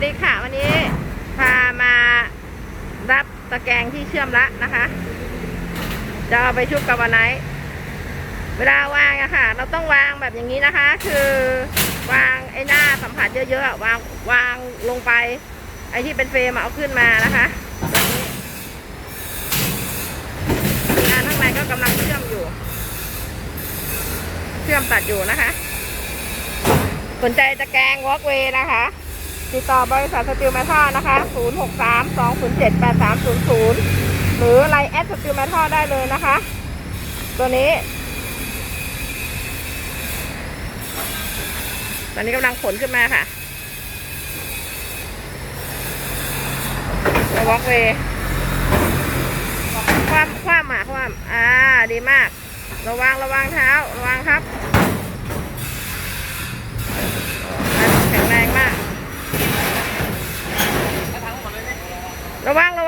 วัสดีค่ะ วันนี้พามารับตะแกรงที่เชื่อมละนะคะ จะเอาไปชุบกับวันไหน เวลาวางอะค่ะ เราต้องวางแบบอย่างนี้นะคะ คือวางไอ้หน้าสัมผัสเยอะๆวางวางลงไป ไอ้ที่เป็นเฟรมเอาขึ้นมานะคะแบบนี้งานข้างในก็กำลังเชื่อมอยู่ เชื่อมตัดอยู่นะคะ สนใจจะแกงวอล์กเวย์นะคะ ติดต่อบริษัทสติลแมทอนะคะ 063 207 8300 หรือไลน์แอดสติลแมทอได้เลยนะคะ ตัวนี้ ตอนนี้กำลังขนขึ้นมาค่ะวอล์กเวย์ความความหมาความอ่า ดีมาก ระวังระวังเท้า ระวังครับ ระวังระวัง